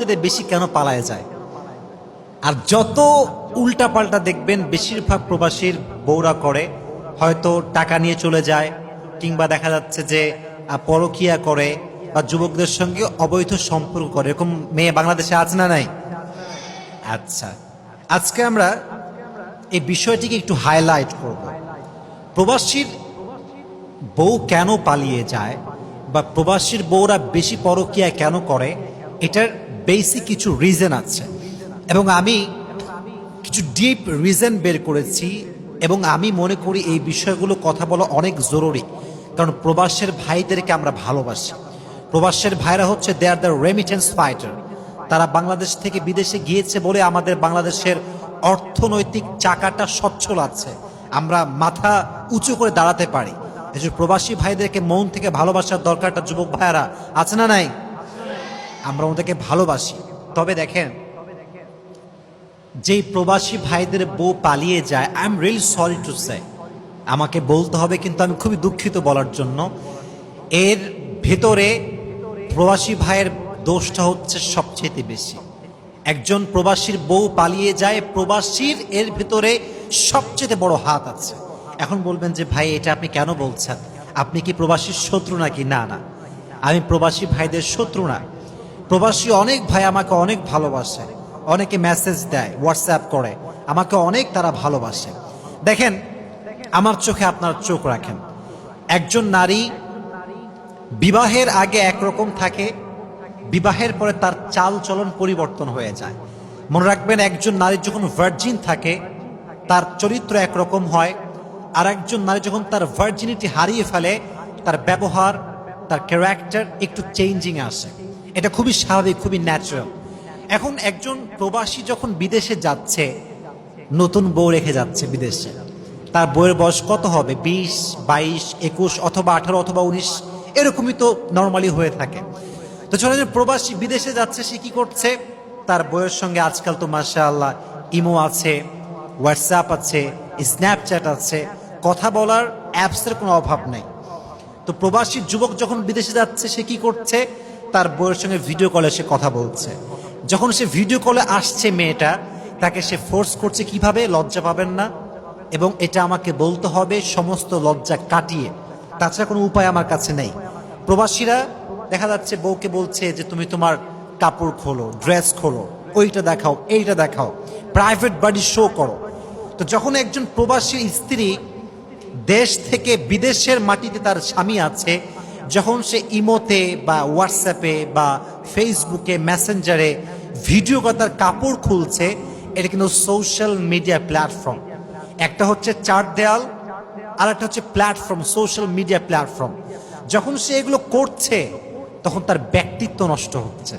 সবচেয়ে বেশি কেন পালায় যায়? আর যত উল্টাপাল্টা দেখবেন, বেশিরভাগ প্রবাসীর বউরা করে, হয়তো টাকা নিয়ে চলে যায়, কিংবা দেখা যাচ্ছে যে পরকীয়া করে, বা যুবকদের সঙ্গে অবৈধ সম্পর্ক করে। এরকম মেয়ে বাংলাদেশে আছে না নাই? আচ্ছা। আজকে আমরা এই বিষয়টিকে একটু হাইলাইট করব। প্রবাসীর বউ কেন পালিয়ে যায়, বা প্রবাসীর বউরা বেশি পরকীয়া কেন করে, এটার বেসিক কিছু রিজন আছে। এবং আমি কিছু ডিপ রিজন বের করেছি এবং আমি মনে করি এই বিষয়গুলো কথা বলা অনেক জরুরি। কারণ প্রবাসের ভাইদেরকে আমরা ভালোবাসি। প্রবাসের ভাইরা হচ্ছে they are the remittance fighter তারা বাংলাদেশ থেকে বিদেশে গিয়েছে বলে আমাদের বাংলাদেশের অর্থনৈতিক চাকাটা সচ্ছল আছে। আমরা মাথা উঁচু করে দাঁড়াতে পারি। এই যে প্রবাসী ভাইদেরকে মন থেকে ভালোবাসার দরকারটা যুবক ভাইয়ারা, আছে না নাই? আমরা ওদেরকে ভালোবাসি। তবে দেখেন, যেই প্রবাসী ভাইদের বউ পালিয়ে যায় I am really sorry to say আমাকে বলতে হবে কিন্তু আমি খুবই দুঃখিত বলার জন্য, এর ভেতরে প্রবাসী ভাইয়ের দোষটা হচ্ছে সবচেয়ে বেশি। একজন প্রবাসীর বউ পালিয়ে যায়, প্রবাসীর এর ভেতরে সবচেয়ে বড় হাত আছে। এখন বলবেন যে, ভাই, এটা আপনি কেন বলছেন? আপনি কি প্রবাসীর শত্রু নাকি? না না। আমি প্রবাসী ভাইদের শত্রু না। প্রবাসী অনেক ভাই আমাকে অনেক ভালোবাসে, অনেকে মেসেজ দেয় হোয়াটসঅ্যাপ করে, আমাকে অনেক তারা ভালোবাসে। দেখেন, আমার চোখে আপনার চোখ রাখেন। একজন নারী বিবাহের আগে একরকম থাকে, বিবাহের পরে তার চাল চলন পরিবর্তন হয়ে যায়। মনে রাখবেন, একজন নারী যখন ভার্জিন থাকে, তার চরিত্র একরকম হয় আর একজন নারী যখন তার ভার্জিনিটি হারিয়ে ফেলে, তার ব্যবহার, তার ক্যারেক্টার একটু চেঞ্জিং আসে। এটা খুবই স্বাভাবিক, খুবই ন্যাচারাল এখন একজন প্রবাসী যখন বিদেশে যাচ্ছে, নতুন বউ রেখে যাচ্ছে বিদেশে, তার বইয়ের বয়স কত হবে? বিশ, বাইশ, একুশ, অথবা আঠারো, অথবা উনিশ, এরকমই তো নর্মালি হয়ে থাকে। তো চলে যে প্রবাসী বিদেশে যাচ্ছে, সে কি করছে? তার বইয়ের সঙ্গে আজকাল তো মাসা আল্লাহ ইমো আছে, হোয়াটসঅ্যাপ আছে, স্ন্যাপচ্যাট আছে, কথা বলার অ্যাপসের কোনো অভাব নেই। তো প্রবাসী যুবক যখন বিদেশে যাচ্ছে, সে কি করছে? তার বউয়ের সঙ্গে ভিডিও কলে সে কথা বলছে। যখন সে ভিডিও কলে আসছে মেয়েটা, তাকে সে ফোর্স করছে কীভাবে? লজ্জা পাবেন না। এবং এটা আমাকে বলতে হবে, সমস্ত লজ্জা কাটিয়ে। তাছাড়া কোনো উপায় আমার কাছে নেই। প্রবাসীরা দেখা যাচ্ছে বউকে বলছে যে, তুমি তোমার কাপড় খোলো ড্রেস খোলো, ওইটা দেখাও, এইটা দেখাও প্রাইভেট বাড়ি শো করো। তো যখন একজন প্রবাসী স্ত্রী দেশ থেকে বিদেশের মাটিতে তার স্বামী আছে যখন সে ইমোতে বা হোয়াটসঅ্যাপে বা ফেসবুকে, মেসেঞ্জারে ভিডিও কথার কাপড় খুলছে, এটা কিন্তু সোশ্যাল মিডিয়া প্ল্যাটফর্ম একটা হচ্ছে চার দেয়াল আর একটা হচ্ছে প্ল্যাটফর্ম সোশ্যাল মিডিয়া প্ল্যাটফর্ম যখন সে এগুলো করছে, তখন তার ব্যক্তিত্ব নষ্ট হচ্ছে।